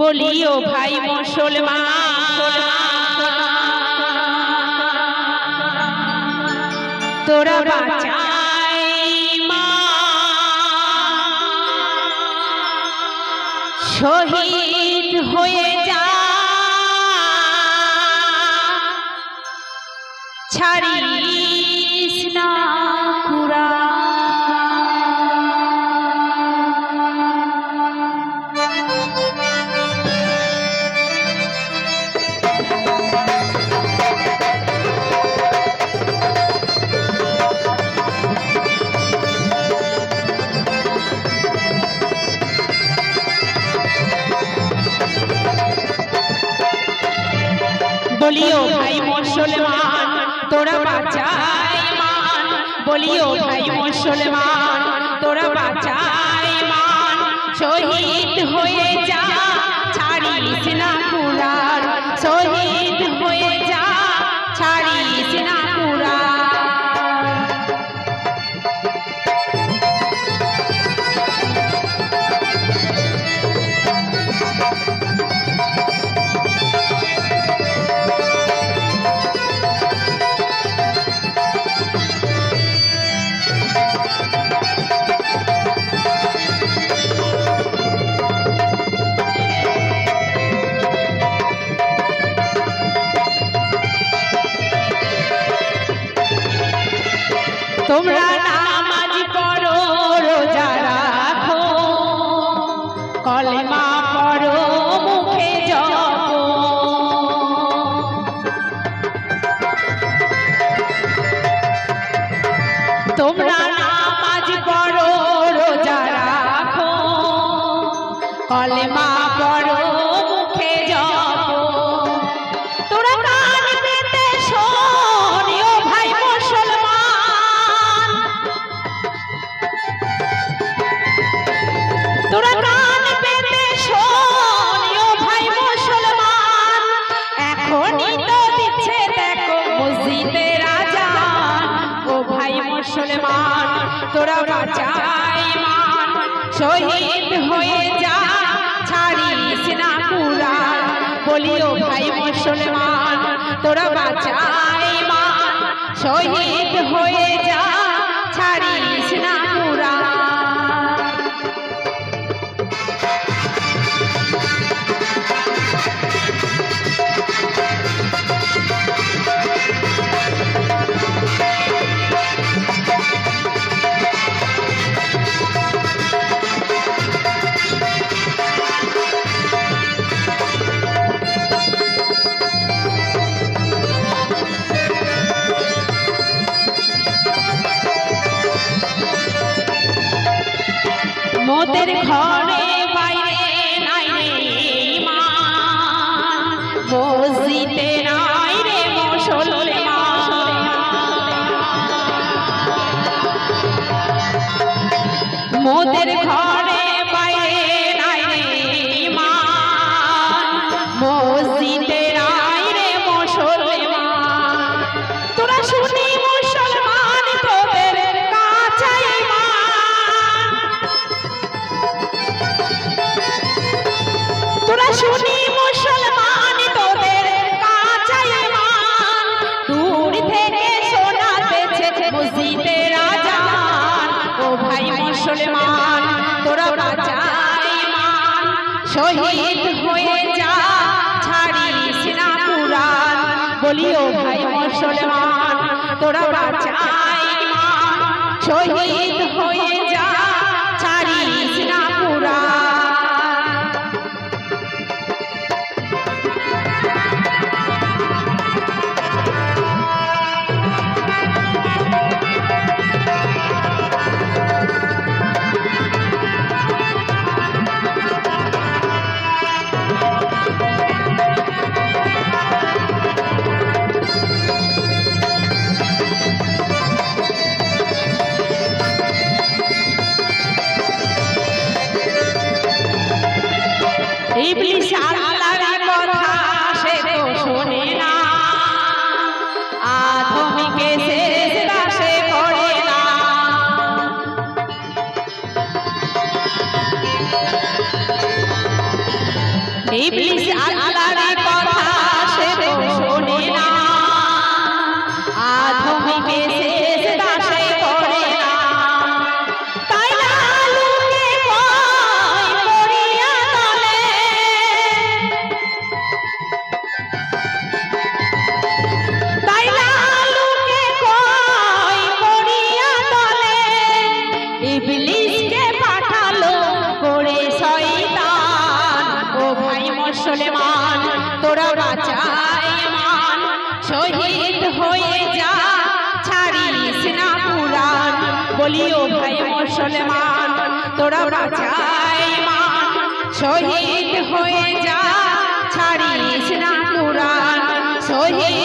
বলিও ভাই মুসলমান। তোরা বাঁচাই মা। শহীদ হয়ে যা। ছাড়িস না কুরআন। বলিও, ভাই মুসলমান, তোরা বাঁচাই মান। বলিও, ভাই মুসলমান, তোরা বাঁচাই মান। শহীদ হয়ে যা, ছাড়িস তোমরা নামাজ পড়ো রোজা রাখো। কলেমা পড়ো মুখে জপো। তোমরা তোরা কান দিচ্ছে দেখো মসজিদে রাজা ও ভাই মুসলমান, তোরা বাঁচাই মান। শহীদ হয়ে যা, ছাড়িস না কুরআন বলিও ভাই মুসলমান, তোরা বাঁচাই মান। শহীদ হয়ে যা, ছাড়িস না কুরআন মোদের ঘরে বাইরে নাই রে ইমান মসজিদে নাই রে মুসলমান। মোদের ঘরে বাইরে নাই রে মসজিদে নাই রে মুসলমান। তোরা শুনি হয়ে যা ছাড়িস না পুরাণ। বলিও ভাই মুসলমান তোরা বাঁচাই মা। শহীদ হয়ে प्लीज़ अल्लाह বলি ও ভাই মুসলমান তোরা বাঁচাই মান শহীদ হয়ে যা ছাড়িস না পুরাণ শহীদ